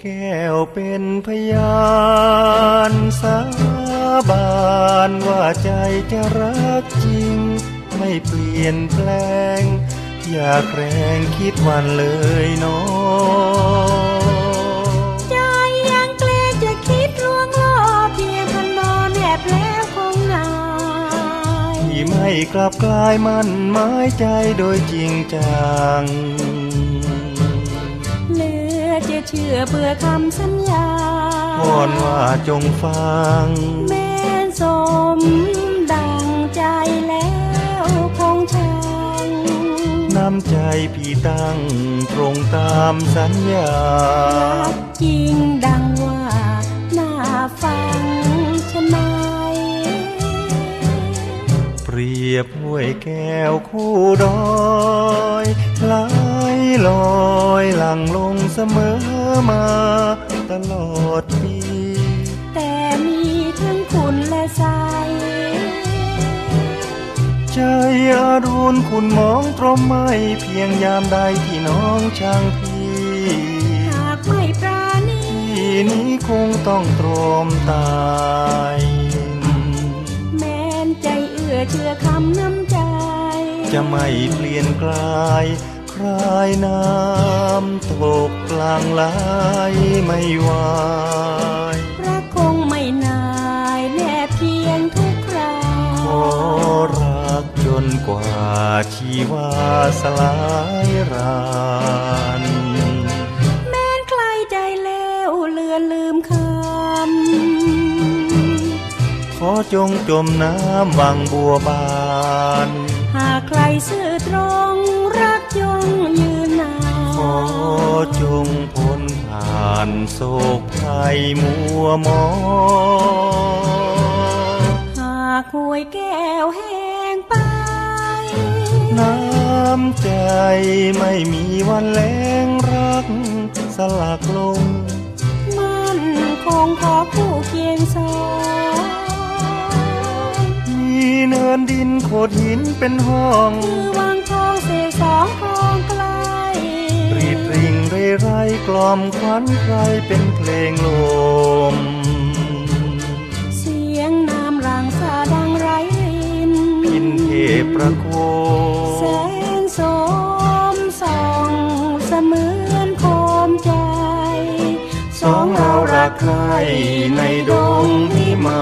เป็นพยานสาบานว่าใจจะรักจริง ไม่เปลี่ยนแปลง อย่าแกล้งคิดวันเลยเน้อใจยังเกลจะคิดลวงล่อเพียงพันนอนแอบแล้วคงนายที่ไม่กลับกลายมันหมายใจโดยจริงจังเหลือ จะเชื่อเบื่อคำสัญญาวอนว่าจงฟัง แม้นสมดังใจแล้วคงชังน้ำใจพี่ตั้งตรงตามสัญญารักจริงดังว่าน่าฟังชะไหมเปรียบห้วยแก้วคู่ดอยไหลลอยหลังลง เสมอมาตลอดปี แต่มีทั้งคุณและใส ใจอารุณคุณมองตรมไม่เพียงยามใดที่น้องช่างพี่หากไม่ปราณีพี่นี้คงต้องตรอมตายแม้นใจเอื้อเชื่อคำน้ำใจ จะไม่เปลี่ยนกลายคลายน้ำตก กลางไหลไม่ไหวรักคงไม่นายแน่เพียงทุกคราขอรักจนกว่าชีวาสลายรานแม้นใครใจแล้วเลือนลืมคขอจงจมน้ำวังบัวบานำหากใครซื่อตรงรักจงยืนนาขอ จงพ้นผ่านโศกภัยมัวมองหากหวยแก้วแห้งไป น้ำใจไม่มีวันแล้งรักสลักลง มันคงขอคู่เคียงสองมีเนินดินโขดหินเป็นห้องคือวัง ไรกล่อมควันใครเป็นเพลงลม เสียงน้ำรังสาดังไรรินพินเทพประโคแสงสมส่องเสมือนโคมใจ สองเรารักใครในดงพิมานสมหมายเป็นม